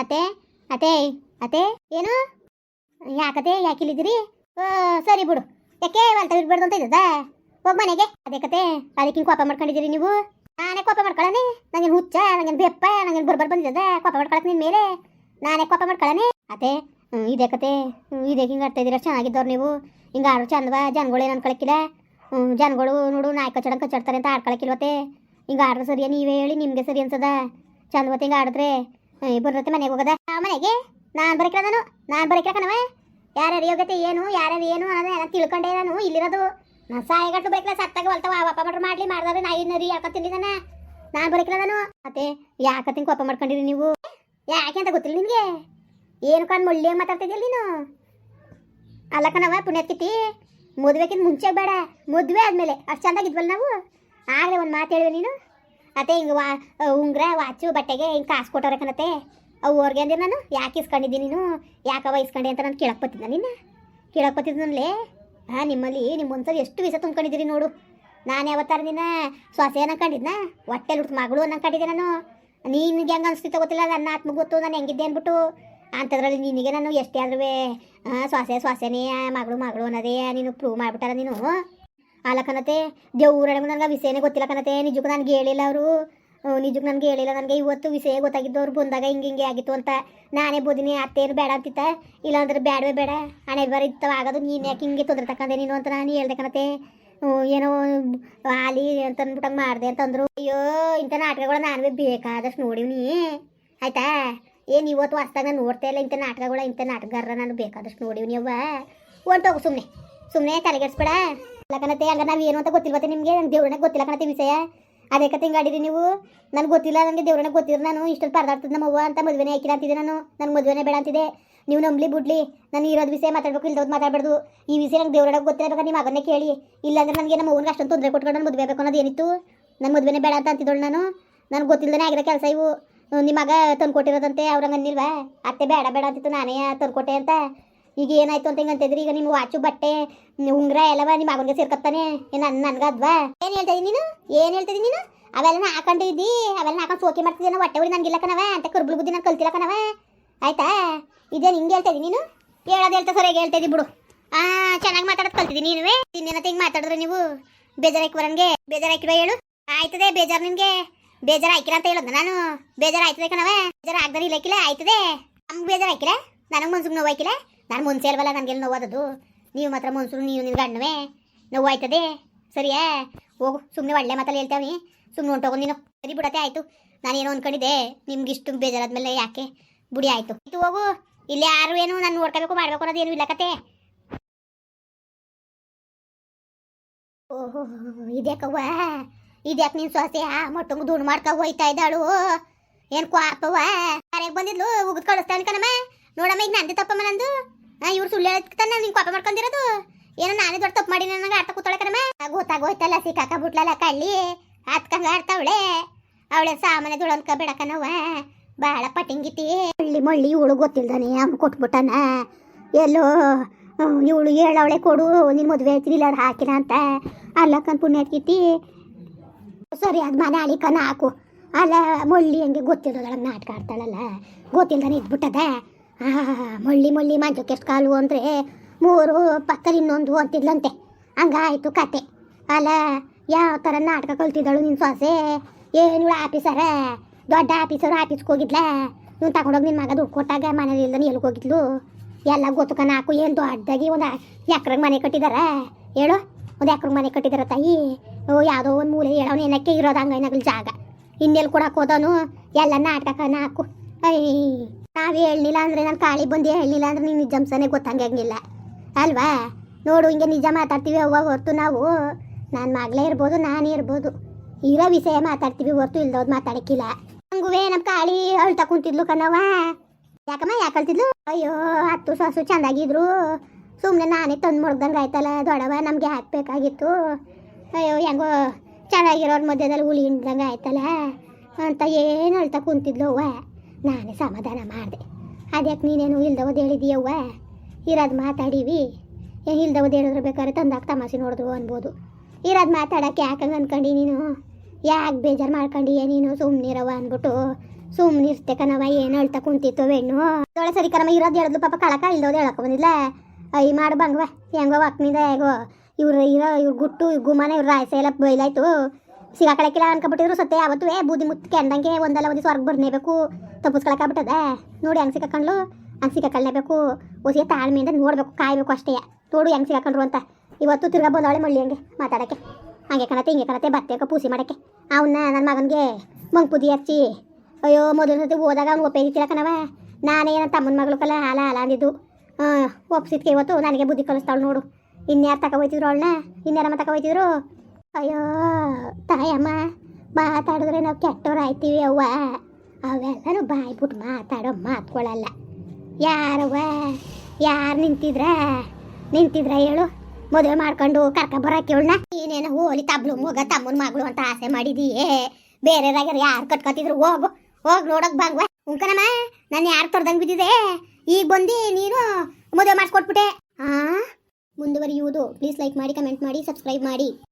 ಅತ್ತೆ ಅತ್ತೆ ಅತ್ತೆ, ಏನು? ಯಾಕತೆ ಯಾಕೆ ಇಲ್ಲಿದ್ದೀರಿ? ಓ, ಸರಿ ಬಿಡು. ಯಾಕೆ ಅಂತ ಇರ್ಬಾರ್ದು ಅಂತ ಇದ್ದದ ಹೋಗ್ ಮನೆಗೆ. ಅದೇ ಕತೆ ಅದಕ್ಕೆ ಕೋಪ ಮಾಡ್ಕೊಂಡಿದ್ದೀರಿ ನೀವು? ನಾನೇ ಕೋಪ ಮಾಡ್ಕೊಳ್ಳಿ ನಂಗೇನು ಹುಚ್ಚ, ನಂಗೇನು ಬೆಪ್ಪ, ನಂಗೇನು ಬರ್ಬರ್ ಬಂದಿದ್ದದ? ಕೋಪ ಮಾಡ್ಕೊಳಕ್ ನಿನ್ ಮೇಲೆ? ನಾನೇ ಕೋಪ ಮಾಡ್ಕೊಳ್ಳಿ ಅದೇ ಇದೆ ಕತೆ. ಇದೇ ಹಿಂಗೆ ಆಡ್ತಾ ಇದ್ದೀರ? ಚೆನ್ನಾಗಿದ್ದವ್ರು ನೀವು. ಹಿಂಗೆ ಆಡೋ ಚಂದವ ಜನಗಳೇನು ಹ್ಞೂ ಜನಗಳು ನೋಡು, ನಾಯಿ ಕಚ್ಚಡಂಗೆ ಕಚ್ಚಾಡ್ತಾರೆ ಅಂತ ಆಡ್ಕೊಳಕ್ಕಿಲ್ವತ್ತೆ ಹಿಂಗೆ ಆಡ್ರೆ ಸರಿಯ? ನೀವೇ ಹೇಳಿ ನಿಮಗೆ ಸರಿ ಅನ್ಸದ? ಚಂದವತ್ತೆ ಹಿಂಗೆ ಆಡಿದ್ರೆ. ಬರ್ತೈತೆ ಮನೆಗೆ ಹೋಗದ? ಆ, ಮನೆಗೆ? ನಾನು ಬರಕಿರ ನಾನು ನಾನು ಬರಕಿಲ್ಲ ಕಣವ ಯಾರ್ಯಾರ ಯೋಗ್ಯತೆ ಏನು, ಯಾರ್ಯಾರು ಏನು ಅನ್ನೋದು ಎಲ್ಲ ತಿಳ್ಕೊಂಡೆ ನಾನು, ಇಲ್ಲಿರೋದು. ನಾನು ಸಾಯಿಗಟ್ಟು ಬೇಕಲ್ಲ, ಸತ್ತಾಗ ಹೊಲ್ತಾವ ಅಪ್ಪ ಮಾಡ್ರು ಮಾಡ್ಲಿ ಮಾಡ್ದಾರೆ ನಾ ನರಿ ಯಾಕತ್ತೀನಿ ನಾನು ನಾನು ಬರಕಿಲ್ಲ ನಾನು ಮತ್ತೆ ಯಾಕತ್ತೀನಿ ಕೋಪ ಮಾಡ್ಕೊಂಡಿರಿ ನೀವು? ಯಾಕೆ ಅಂತ ಗೊತ್ತಿಲ್ಲ ನಿಮಗೆ ಏನು ಕಣ್ ಮುಳ್ಳಿ ಮಾತಾಡ್ತಿದ್ಯಲ್ಲ ನೀನು? ಅಲ್ಲ ಕಣವ ಪುಣ್ಯತ್ಕಿತಿ ಮದುವೆಕ್ಕಿಂತ ಮುಂಚೆ ಬೇಡ. ಮದುವೆ ಆದಮೇಲೆ. ಅಷ್ಟು ಚಂದಾಗಿದ್ವಲ್ಲ ನಾವು? ಆಗಲೇ ಒಂದು ಮಾತು ನೀನು. ಅತ್ತೆ ಹಿಂಗೆ ವಾ ಉಂಗ್ರ, ವಾಚು, ಬಟ್ಟೆಗೆ ಹಿಂಗೆ ಕಾಸು ಕೊಟ್ಟವ್ರೆ ಕಣತ್ತೆ. ಅವು ಅವ್ರಿಗೆ ಅಂದಿರ ನಾನು, ಯಾಕೆ ಇಸ್ಕೊಂಡಿದ್ದೀನಿ ನೀನು? ಯಾಕವ ಇಸ್ಕೊಂಡೆ ಅಂತ ನಾನು ಕೇಳಕ್ಕೆ ಬತ್ತಿದ್ದ ನಿನ್ನ? ಕೇಳಕ್ಕೆ ಬತ್ತಿದ್ನಲ್ಲೇ ಹಾಂ, ನಿಮ್ಮಲ್ಲಿ ನಿಮ್ಮ ಒಂದ್ಸರಿ ಎಷ್ಟು ವಿಷ ತುಂಬ್ಕೊಂಡಿದ್ದೀರಿ ನೋಡು. ನಾನು ಯಾವತ್ತಾರ ನಿನ್ನ ಸೊಸೆ ಕಂಡಿದ್ನ? ಹೊಟ್ಟೆ ಹುಟ್ಟು ಮಗಳು ಅನ್ನಕೊಂಡಿದ್ದೆ ನಾನು. ನಿನ್ಗೆ ಹೆಂಗೆ ಅನಿಸ್ತಿತ್ತು ಗೊತ್ತಿಲ್ಲ, ನನ್ನ ಆತ್ಮ ಗೊತ್ತು, ನಾನು ಹೆಂಗಿದ್ದೆ ಅಂದ್ಬಿಟ್ಟು ಅಂಥದ್ರಲ್ಲಿ ನಿನಗೆ ನಾನು ಎಷ್ಟೇ ಆದ್ರೂ ಸೊಸೆ ಸೊಸೆನೇ ಮಗಳು ಮಗಳು ಅನ್ನೋದೇ ನೀನು ಪ್ರೂವ್ ಮಾಡಿಬಿಟ್ಟಾರ ನೀನು. ಅಲ್ಲ ಕಣತೆ ದೇವ್ರ ನನಗೆ ವಿಷಯನೇ ಗೊತ್ತಿಲ್ಲ ಕನತೆ ನಿಜಕ್ಕೆ ನನಗೆ ಹೇಳಿಲ್ಲ ಅವರು. ನಿಜಕ್ಕೆ ನನಗೆ ಹೇಳಿಲ್ಲ, ನನಗೆ ಇವತ್ತು ವಿಷಯ ಗೊತ್ತಾಗಿದ್ದು ಅವ್ರು ಬಂದಾಗ ಹಿಂಗೆ ಹಿಂಗೆ ಆಗಿತ್ತು ಅಂತ. ನಾನೇ ಬೋದಿನಿ, ಅತ್ತೇನು ಬೇಡ ಅಂತಿತ್ತ? ಇಲ್ಲಾಂದ್ರೆ ಬೇಡವೇ ಬೇಡ. ಹಣೆ ಬರ ಇತ್ತವ ಆಗೋದು, ನೀನು ಯಾಕೆ ಹಿಂಗೆ ತೊಂದರೆ ತಕ್ಕಂದೆ ನೀನು ಅಂತ ನಾನು ಹೇಳ್ದೆ ಕಣತೆ. ಏನೋ ಆಲಿ ಅಂತ ಅಂದ್ಬಿಟ್ಟಂಗೆ ಮಾಡಿದೆ ಅಂತಂದ್ರು. ಅಯ್ಯೋ, ಇಂಥ ನಾಟಕಗಳು ನಾನು ಬೇಕಾದಷ್ಟು ನೋಡಿವ್ನಿ. ಆಯ್ತಾ? ಏನು ಇವತ್ತು ಹೊಸ್ದಾಗ ನಾನು ನೋಡ್ತಾ ಇಲ್ಲ, ಇಂಥ ನಾಟಕಗಳ, ಇಂಥ ನಾಟಕರ ನಾನು ಬೇಕಾದಷ್ಟು ನೋಡಿವ್ನಿ ಅವ್ವ. ತಗೋ ಸುಮ್ಮನೆ ಸುಮ್ಮನೆ ತಲೆಗೆಡ್ಸ್ಬೇಡ ಕಣತೆ ಹಂಗ ನಾವು ಏನು ಅಂತ ಗೊತ್ತಿಲ್ವತ್ತೆ ನಿಮಗೆ? ನಂಗೆ ದೇವ್ರನ್ನ ಗೊತ್ತಿಲ್ಲ ಕಣತೆ ವಿಷಯ. ಅದೇ ಕತೆ ನೀವು? ನನಗೆ ಗೊತ್ತಿಲ್ಲ ನನಗೆ ದೇವ್ರನ್ನ ಗೊತ್ತಿರ ನಾನು ಇಷ್ಟೊಂದು ಪರದಾಡ್ತದೆ ನಮ್ಮ ಅವ್ವ ಅಂತ ಮದುವೆನೇ ಹಾಕಿಲ್ಲ ಅಂತಿದ್ದೆ ನಾನು. ನನ್ನ ಮದುವೆನೇ ಬೇಡ ಅಂತಿದೆ ನೀವು ನಂಬಲಿ ಬಿಡ್ಲಿ. ನಾನು ಇರೋದು ವಿಷಯ ಮಾತಾಡ್ಬೇಕು, ಇಲ್ದೋದು ಮಾತಾಡಬಾರ್ದು. ಈ ವಿಷಯ ನಂಗೆ ದೇವ್ರನ್ನ ಗೊತ್ತಿರಬೇಕು ನಿಮ್ಮ ಮಗನೇ ಕೇಳಿ. ಇಲ್ಲಾಂದ್ರೆ ನನಗೆ ನಮ್ಮ ಅವ್ನಿಗೆ ಅಷ್ಟೊಂದು ತೊಂದರೆ ಕೊಟ್ಕೊಂಡು ನಾನು ಮದುವೆ ಬೇಕು ಅನ್ನೋದು ಏನಿತ್ತು? ನನ್ನ ಮದುವೆನೇ ಬೇಡ ಅಂತ ಅಂತಿದ್ದಳು ನಾನು. ನನಗೆ ಗೊತ್ತಿಲ್ಲದೇ ಆಗಿರೋ ಕೆಲಸ ಇವು. ನಿಮ್ಮ ಮಗ ತಂದು ಕೊಟ್ಟಿರೋದಂತೆ ಅವ್ರಂಗೆ ಅಂದಿಲ್ವಾ ಅತ್ತೆ ಬೇಡ ಬೇಡ ಅಂತಿತ್ತು. ನಾನೇ ತಂದು ಕೊಟ್ಟೆ ಅಂತ. ಈಗ ಏನಾಯ್ತು ಅಂತ ಹಿಂಗ ಅಂತಿದ್ರಿ? ಈಗ ನಿಮ್ಮ ವಾಚು ಬಟ್ಟೆ ಉಂಗ್ರ ಎಲ್ಲವ ನಿಮ್ಮ ಮಗನಿಗೆ ಸೇರ್ಕತ್ತಾನೆ ನನ್ನ ನನ್ಗದ್ವಾ ಏನು ಹೇಳ್ತಾ ಇದೀನಿ ನೀನು? ಏನು ಹೇಳ್ತಾ ನೀನು? ಅವೆಲ್ಲ ಹಾಕೊಂಡಿದ್ದಿ ಅವೆಲ್ಲ ಹಾಕೊಂಡು ಸೋಕೆ ಮಾಡ್ತಿದ್ದೀನ ಹೊಟ್ಟೆ ಉಳಿ ನನಗಿಲ್ಲ ಕಣವ ಅಂತ ಕುರ್ಬುಲ್ ಬುದ್ಧಿ ನಾನು ಕಲ್ತಿಲ್ಲ ಕಣವ. ಆಯ್ತಾ? ಇದೇನು ನಿಂಗೆ ಹೇಳ್ತಾ ಇದೀನಿ ನೀನು? ಹೇಳೋದು ಹೇಳ್ತಾ ಸರಿಯಾಗಿ ಹೇಳ್ತಾ ಇದ್ದಿ ಬಿಡು. ಆ ಚೆನ್ನಾಗಿ ಮಾತಾಡೋದು ಕಲ್ತಿದ್ದೀನಿ ನೀನುವೇ. ಇನ್ನೇನತ್ತೆ ಹಿಂಗೆ ಮಾತಾಡಿದ್ರೆ ನೀವು? ಬೇಜಾರ್ ಬೇಜಾರಾಯ್ಕಿಲ್ವ ಹೇಳು. ಆಯ್ತದೆ ಬೇಜಾರು ನಿನಗೆ. ಬೇಜಾರು ಆಯ್ಕಿಲ್ಲ ಅಂತ ಹೇಳೋದು ನಾನು? ಬೇಜಾರು ಆಯ್ತದೆ ಕಣವ? ಬೇಜಾರು ಆಗ್ದಾರ ಇಲ್ಲಕ್ಕಿಲ್ಲ ಆಯ್ತದೆ. ನಮ್ಗೆ ಬೇಜಾರು ಆಯ್ಕಿಲ್ಲ ನನಗೆ ಮನ್ಸಿಗೆ ನೋವು ಆಯ್ಕಿಲ್ಲ ನಾನು ಮುನ್ಸೆ ಅಲ್ವಲ್ಲ ನನಗೆಲ್ಲ ನೋವಾದದ್ದು ನೀವು ಮಾತ್ರ ಮುನ್ಸರು ನೀವು ನಿನ್ನ ಗಂಡವೇ ನೋವಾಯ್ತದೆ? ಸರಿಯಾ? ಹೋಗು ಸುಮ್ಮನೆ ಒಳ್ಳೆ ಮಾತಲ್ಲಿ ಹೇಳ್ತಾವೆ ಸುಮ್ಮನೆ ಹೊಂಟೋಗು ನೀನು. ಸರಿ ಬಿಡತ್ತೆ, ಆಯಿತು. ನಾನೇನೋ ಅಂದ್ಕೊಂಡಿದ್ದೆ ನಿಮ್ಗೆ ಇಷ್ಟು ಬೇಜಾರಾದ್ಮೇಲೆ ಯಾಕೆ? ಬುಡಿ ಆಯಿತು. ಆಯ್ತು ಹೋಗು. ಇಲ್ಲಿ ಯಾರು ಏನು ನಾನು ನೋಡ್ಕೋಬೇಕು, ಮಾಡಬೇಕು ಅನ್ನೋದು ಏನು ಇಲ್ಲ ಕತೆ. ಓಹೋ, ಇದ್ಯಾಕವ್ವ? ಇದ್ಯಾಕೆ ನೀನು ಸೊಸೆ ಮೊಟ್ಟಂಗು ದುಡ್ಡು ಮಾಡ್ಕೊ ಹೋಯ್ತಾ ಇದ್ದಾಳು. ಏನು ಕ್ವಾಪವ್ವ? ಯಾರಿಗೆ ಬಂದಿದ್ಲು, ಉಗಿದ್ ಕಳಿಸ್ತಾನೆ ಕಣಮ್ಮ. ನೋಡಮ್ಮ, ಈಗ ನಂದು ತಪ್ಪಮ್ಮ ನಂದು. ಇವ್ರು ಸುಳ್ಳು ಹೇಳ್ತಾನೆ ನಿಂಗೆ ಕೋಪ ಮಾಡ್ಕೊಂಡಿರೋದು. ಏನೋ ನಾನೇ ದೊಡ್ಡ ತಪ್ಪು ಮಾಡಿ ನನಗೆ ಆಟ ಕೂತಾಳೆ ಕಣಮ್ಮ. ಗೊತ್ತಾಗೋಯ್ತಲ್ಲ ಸಿಕ್ಕಾಕ ಬಿಟ್ಲಲ್ಲ ಕಳ್ಳಿ. ಹತ್ಕಂಗ ಆಡ್ತಾವಳೆ. ಅವಳೆ ಸಾಮಾನ್ಯ ದುಳನ್ಕ ಬಿಡಕನವ ಭಾಳ ಪಟಿಂಗಿತಿ. ಮಳ್ಳಿ ಮಳ್ಳಿ ಇವಳು ಗೊತ್ತಿಲ್ದಾನೆ ಅವ್ನು ಕೊಟ್ಬಿಟ್ಟನ. ಎಲ್ಲೋ ಇವಳು ಹೇಳವಳೆ ಕೊಡು ನಿನ್ನ ಮದುವೆ ಆಯ್ತೀನಿ ಇಲ್ಲ ಹಾಕಿಲ್ಲ ಅಂತ. ಅಲ್ಲಕ್ಕನ್ ಪುಣ್ಯತ್ಕಿತಿ ಸರಿ, ಅದು ಮನೆ ಅಳಿಕನ ಹಾಕು. ಅಲ್ಲ, ಮಳ್ಳಿ ಹಂಗೆ ಗೊತ್ತಿರೋದೊಳಗೆ ನಾಟಕ ಆಡ್ತಾಳಲ್ಲ. ಗೊತ್ತಿಲ್ದಾನೆ ಇದ್ಬಿಟ್ಟದ. ಮಳ್ಳಿ ಮಳ್ಳಿ ಮಂಚಕ್ಕೆ ಎಷ್ಟು ಕಾಲು ಅಂದರೆ ಮೂರು ಪತ್ತರ ಇನ್ನೊಂದು ಅಂತಿದ್ಲಂತೆ. ಹಂಗಾಯ್ತು ಕತೆ. ಅಲ್ಲ, ಯಾವ ಥರ ನಾಟಕ ಕಲ್ತಿದ್ದಳು ನಿನ್ನ ಸೊಸೆ? ಏನು ಆಫೀಸರ? ದೊಡ್ಡ ಆಫೀಸರ್ ಆಫೀಸ್ಗೆ ಹೋಗಿದ್ಲಾ? ನೀವು ತಗೊಂಡೋಗಿ ನಿನ್ನ ಮಗ ದುಡ್ಡು ಕೊಟ್ಟಾಗ ಮನೇಲಿ ಇಲ್ದಾನೆ ಎಲ್ಲಿಗೆ ಹೋಗಿದ್ಲು? ಎಲ್ಲ ಗೊತ್ತುಕನ ಹಾಕು ಏನು ದೊಡ್ಡದಾಗಿ ಒಂದು ಎಕ್ರೆಗೆ ಮನೆ ಕಟ್ಟಿದಾರ? ಹೇಳು, ಒಂದು ಎಕ್ರೆಗೆ ಮನೆ ಕಟ್ಟಿದಾರ ತಾಯಿ? ಓ, ಯಾವುದೋ ಒಂದು ಮೂಲೆ ಹೇಳೋನು ಏನಕ್ಕೆ ಇರೋದು ಹಂಗೈನಾಗಲಿ ಜಾಗ. ಇನ್ನೆಲ್ಲಿ ಕೊಡಕ್ಕೆ ಹೋದನು? ಎಲ್ಲ ನಾಟಕ ಹಾಕು. ಐ ನಾವು ಹೇಳಲಿಲ್ಲ ಅಂದರೆ ನಾನು ಕಾಳಿ ಬಂದು ಹೇಳಲಿಲ್ಲ ಅಂದ್ರೆ ನೀನು ನಿಜಂಸನೇ ಗೊತ್ತಂಗಿಲ್ಲ ಅಲ್ವಾ? ನೋಡು, ಹಿಂಗೆ ನಿಜ ಮಾತಾಡ್ತೀವಿ ಅವ್ವ ಹೊರ್ತು ನಾವು. ನನ್ನ ಮಗಳೇ ಇರ್ಬೋದು, ನಾನೇ ಇರ್ಬೋದು. ಇರೋ ವಿಷಯ ಮಾತಾಡ್ತೀವಿ, ಹೊರ್ತು ಇಲ್ದೋದು ಮಾತಾಡಕ್ಕಿಲ್ಲ. ಹಂಗುವೆ ನಮ್ಮ ಕಾಳಿ ಅಳ್ತಾ ಕುಂತಿದ್ಲು ಕಣವ ಯಾಕಮ್ಮ, ಯಾಕೆ ಅಳ್ತಿದ್ಲು? ಅಯ್ಯೋ ಹತ್ತು ಸಾಸು ಚೆಂದಾಗಿದ್ರು. ಸುಮ್ಮನೆ ನಾನೇ ತಂದು ಮುಡ್ದಂಗೆ ಆಯ್ತಲ್ಲ ದೊಡವ ನಮಗೆ ಹಾಕ್ಬೇಕಾಗಿತ್ತು. ಅಯ್ಯೋ, ಹೆಂಗೋ ಚೆನ್ನಾಗಿರೋರ ಮಧ್ಯದಲ್ಲಿ ಹುಳಿ ಹಿಂಡ್ದಂಗೆ ಆಯ್ತಲ್ಲ. ಅಂತ ಏನು ಅಳ್ತಾ ಕುಂತಿದ್ಲು ಅವ್ವ? ನಾನೇ ಸಮಾಧಾನ ಮಾಡಿದೆ. ಅದ್ಯಾಕೆ ನೀನೇನು ಇಲ್ದವದು ಹೇಳಿದೀಯವ್ವ ಇರೋದು ಮಾತಾಡೀವಿ. ಇಲ್ದವದು ಹೇಳಿದ್ರೆ ಬೇಕಾದ್ರೆ ತಂದಾಗ ತಮಾಷೆ ನೋಡಿದ್ರು ಅನ್ಬೋದು. ಇರೋದು ಮಾತಾಡೋಕ್ಕೆ ಯಾಕಂಗೆ ಅಂದ್ಕೊಂಡು ನೀನು? ಯಾಕೆ ಬೇಜಾರು ಮಾಡ್ಕೊಂಡಿಯೇ ನೀನು? ಸುಮ್ಮನಿರವ ಅಂದ್ಬಿಟ್ಟು ಸುಮ್ಮನೆ ಇರ್ತೆ ಕಣವ ಏನು ಅಳ್ತಾ ಕುಂತಿತ್ತು ಹೆಣ್ಣು? ಅದೊಳೆ ಸರಿ ಕಣವ ಇರೋದು ಹೇಳಿದ್ಲು ಪಾಪ ಕಳಕ ಇಲ್ದೋದು ಹೇಳಕ್ಕೆ ಬಂದಿಲ್ಲ ಐ ಮಾಡು ಬಂಗವ. ಹೆಂಗೋ ಅಕ್ಕನಿಂದ ಹೇಗೋ. ಇವ್ರು ಇರೋ, ಇವ್ರು ಗುಟ್ಟು ಗುಮಾನ ಇವ್ರು ರಾಯಸ ಎಲ್ಲ ಬೈಲಾಯ್ತು. ಸಿಗಾಕಳಕ್ಕಿಲ್ಲ ಅನ್ಕೊಬಿಟ್ಟಿದ್ರು ಸತ್ತೆ, ಅವತ್ತು ಬೂದಿ ಮುತ್ತು ಕೆಂಡಂಗೆ ಒಂದಲ್ಲ ಒಂದು ಸ್ವರ್ಗ ಬರ್ನೇಬೇಕು ಬಿಟ್ಟದ ನೋಡಿ ಹೆಂಗ್ ಸಿಕ್ಕಾಕೊಂಡ್ಲು ಹಂಗೆ ಸಿಕ್ಕಾಕೊಳ್ಳೇಬೇಕು ಒಸಿಯ ತಾಳ್ಮೆಯಿಂದ ನೋಡ್ಬೇಕು, ಕಾಯಬೇಕು ಅಷ್ಟೇ. ನೋಡು ಹೆಂಗ್ ಸಿಗಾಕೊಂಡ್ರು ಅಂತ. ಇವತ್ತು ತಿರ್ಗಾ ಬಂದವಳೆ ಮಳ್ಳಿ ಹಂಗೆ ಮಾತಾಡಕ್ಕೆ. ಹಂಗೆ ಕಣತೆ ಹಿಂಗೆ ಕಣತೆ ಬತ್ತೇಕ ಪೂಸಿ ಮಾಡಕ್ಕೆ. ಅವನ್ನ ನನ್ನ ಮಗನಿಗೆ ಮಂಗ್ಪುದಿ ಹಚ್ಚಿ, ಅಯ್ಯೋ, ಮೊದಲ ಸತಿ ಹೋದಾಗ ಅವ್ನು ಒಪ್ಪೇದಿತ್ತಿಲ್ಲ ಕಣವ ನಾನೇ ನನ್ನ ತಮ್ಮನ ಮಗಳು ಕಲ ಹಾಲ ಹಾಲ ಅಂದಿದ್ದು. ಒಪ್ಸಿದ್ಕೆ ಇವತ್ತು, ನನಗೆ ಬುದ್ಧಿ ಕಲಿಸ್ತಾಳು ನೋಡು. ಇನ್ಯಾರು ತಕ ಹೋಯ್ತಿದ್ರು ಅವಳನ್ನ ಇನ್ಯಾರಮ್ಮ ಹೋಯ್ತಿದ್ರು? ಅಯ್ಯೋ, ತಾಯಮ್ಮ, ಮಾತಾಡಿದ್ರೆ ನಾವು ಕೆಟ್ಟವ್ರು ಆಯ್ತೀವಿ ಅವ್ವ. ಅವೆಲ್ಲನೂ ಬಾಯ್ಬಿಟ್ಟು ಮಾತಾಡೋ ಮಾತ್ಕೊಳ್ಳಲ್ಲ ಯಾರವ್ವ? ಯಾರು ನಿಂತಿದ್ರ? ನಿಂತಿದ್ರ ಹೇಳು. ಮದುವೆ ಮಾಡ್ಕೊಂಡು ಕರ್ಕ ಬರಕ್ಕೆ ಅವಳನ್ನ ನೀನೇನು ಹೋಲಿ ತಬ್ಲು ಮಗ, ತಮ್ಮನ ಮಗಳು ಅಂತ ಆಸೆ ಮಾಡಿದೀಯೇ. ಬೇರೆದಾಗ್ಯಾರ ಯಾರು ಕಟ್ಕೊತಿದ್ರು? ಹೋಗು, ಹೋಗಿ ನೋಡೋಕೆ ಬಂಗ್ವ ಉಂಕನಮ್ಮ ನಾನು ಯಾರು ತೊರ್ದಂಗೆ ಬಿದ್ದಿದೆ? ಈಗ ಬಂದು ನೀನು ಮದುವೆ ಮಾಡಿಸ್ಕೊಟ್ಬಿಟ್ಟೆ. ಆ? ಮುಂದುವರಿಯುವುದು. ಪ್ಲೀಸ್ ಲೈಕ್ ಮಾಡಿ ಕಮೆಂಟ್ ಮಾಡಿ ಸಬ್ಸ್ಕ್ರೈಬ್ ಮಾಡಿ.